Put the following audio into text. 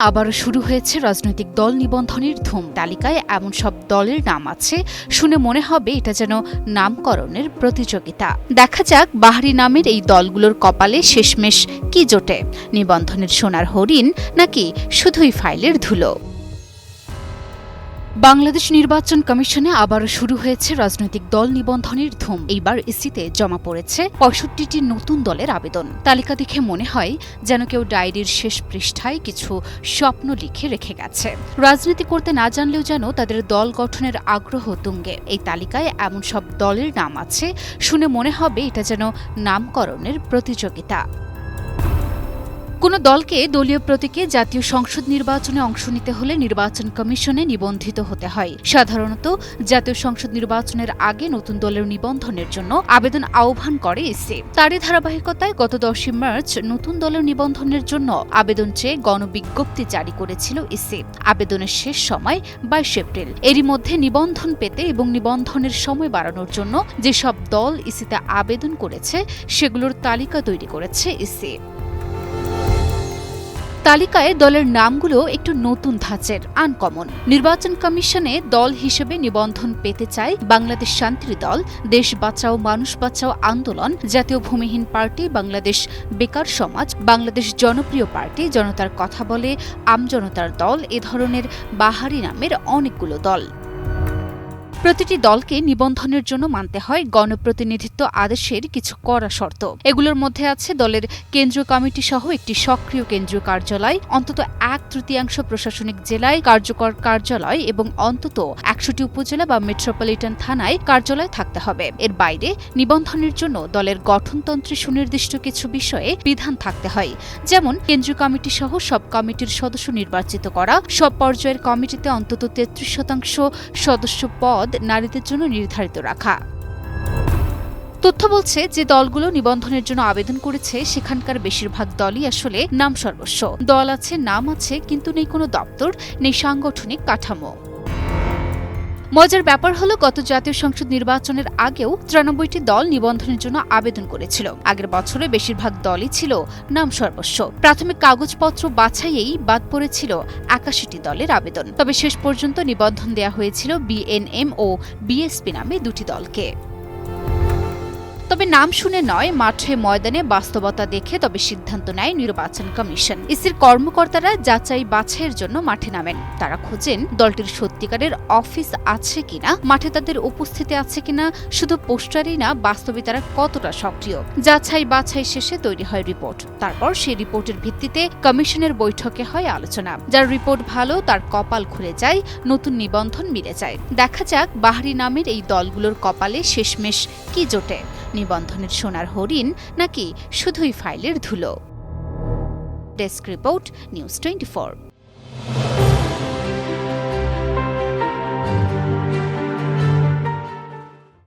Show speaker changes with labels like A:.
A: আবারও শুরু হয়েছে রাজনৈতিক দল নিবন্ধনের ধুম তালিকায় এমন সব দলের নাম আছে, শুনে মনে হবে এটা যেন নামকরণের প্রতিযোগিতা। দেখা যাক বাহারি নামের এই দলগুলোর কপালে শেষমেশ কি জোটে। নিবন্ধনের সোনার হরিণ নাকি শুধুই ফাইলের ধুলো। বাংলাদেশ নির্বাচন কমিশনে আবারও শুরু হয়েছে রাজনৈতিক দল নিবন্ধনের ধুম। এইবার ইসিতে জমা পড়েছে পঁয়ষট্টিটি নতুন দলের আবেদন। তালিকা দেখে মনে হয় যেন কেউ ডায়েরির শেষ পৃষ্ঠায় কিছু স্বপ্ন লিখে রেখে গেছে। রাজনীতি করতে না জানলেও যেন তাদের দল গঠনের আগ্রহ তুঙ্গে। এই তালিকায় এমন সব দলের নাম আছে, শুনে মনে হবে এটা যেন নামকরণের প্রতিযোগিতা। কোনো দলকে দলীয় প্রতীকে জাতীয় সংসদ নির্বাচনে অংশ নিতে হলে নির্বাচন কমিশনে নিবন্ধিত হতে হয়। সাধারণত জাতীয় সংসদ নির্বাচনের আগে নতুন দলের নিবন্ধনের জন্য আবেদন আহ্বান করে ইসি তারই ধারাবাহিকতায় গত দশই মার্চ নতুন দলের নিবন্ধনের জন্য আবেদন চেয়ে গণবিজ্ঞপ্তি জারি করেছিল ইসি আবেদনের শেষ সময় বাইশ এপ্রিল। এরই মধ্যে নিবন্ধন পেতে এবং নিবন্ধনের সময় বাড়ানোর জন্য যেসব দল ইসিতে আবেদন করেছে, সেগুলোর তালিকা তৈরি করেছে ইসি তালিকায় দলের নামগুলো একটু নতুন ধাঁচের, আনকমন। নির্বাচন কমিশনে দল হিসেবে নিবন্ধন পেতে চায় বাংলাদেশ শান্তির দল, দেশ বাঁচাও, মানুষ বাঁচাও আন্দোলন, জাতীয় ভূমিহীন পার্টি, বাংলাদেশ বেকার সমাজ, বাংলাদেশ জনপ্রিয় পার্টি, জনতার কথা বলে আমজনতার দল, এ ধরনের বাহারি নামের অনেকগুলো দল। প্রতিটি দলকে নিবন্ধনের জন্য মানতে হয় গণপ্রতিনিধিত্ব আদেশের কিছু কড়া শর্ত। এগুলোর মধ্যে আছে দলের কেন্দ্রীয় কমিটি সহ একটি সক্রিয় কেন্দ্রীয় কার্যালয়, অন্তত এক তৃতীয়াংশ প্রশাসনিক জেলায় কার্যকর কার্যালয় এবং অন্তত একশোটি উপজেলা বা মেট্রোপলিটন থানায় কার্যালয় থাকতে হবে। এর বাইরে নিবন্ধনের জন্য দলের গঠনতন্ত্রে সুনির্দিষ্ট কিছু বিষয়ে বিধান থাকতে হয়, যেমন কেন্দ্রীয় কমিটি সহ সব কমিটির সদস্য নির্বাচিত করা, সব পর্যায়ের কমিটিতে অন্তত তেত্রিশ শতাংশ সদস্য পদ নারীদের জন্য নির্ধারিত রাখা। তথ্য বলছে যে দলগুলো নিবন্ধনের জন্য আবেদন করেছে, সেখানকার বেশিরভাগ দলই আসলে নাম সর্বস্ব। দল আছে, নাম আছে, কিন্তু নেই কোনো দপ্তর, নেই সাংগঠনিক কাঠামো। মজার ব্যাপার হলো, গত জাতীয় সংসদ নির্বাচনের আগেও তিরানব্বইটি দল নিবন্ধনের জন্য আবেদন করেছিল। আগের বছরে বেশিরভাগ দলই ছিল নাম সর্বস্ব। প্রাথমিক কাগজপত্র বাছাইয়েই বাদ পড়েছিল একাশিটি দলের আবেদন। তবে শেষ পর্যন্ত নিবন্ধন দেয়া হয়েছিল বিএনএম ও বিএসপি নামে দুটি দলকে। তবে নাম শুনে নয়, মাঠে ময়দানে বাস্তবতা দেখে তবে সিদ্ধান্ত নেয় নির্বাচন কমিশন। ইসির কর্মকর্তারা যাচাই বাছাইয়ের জন্য মাঠে নামেন। তারা খোঁজেন দলটির সত্যিকারের অফিস আছে কিনা, মাঠে তাদের উপস্থিতি আছে কিনা, শুধু পোস্টারই না, বাস্তবে তারা কতটা সক্রিয়। যাচাই বাছাই শেষে তৈরি হয় রিপোর্ট। তারপর সেই রিপোর্টের ভিত্তিতে কমিশনের বৈঠকে হয় আলোচনা। যার রিপোর্ট ভালো, তার কপাল খুলে যায়, নতুন নিবন্ধন মিলে যায়। দেখা যাক বাহারি নামের এই দলগুলোর কপালে শেষমেশ কি জোটে। নিবন্ধনের সোনার হরিণ নাকি শুধুই ফাইলের ধুলো। Desk report news twenty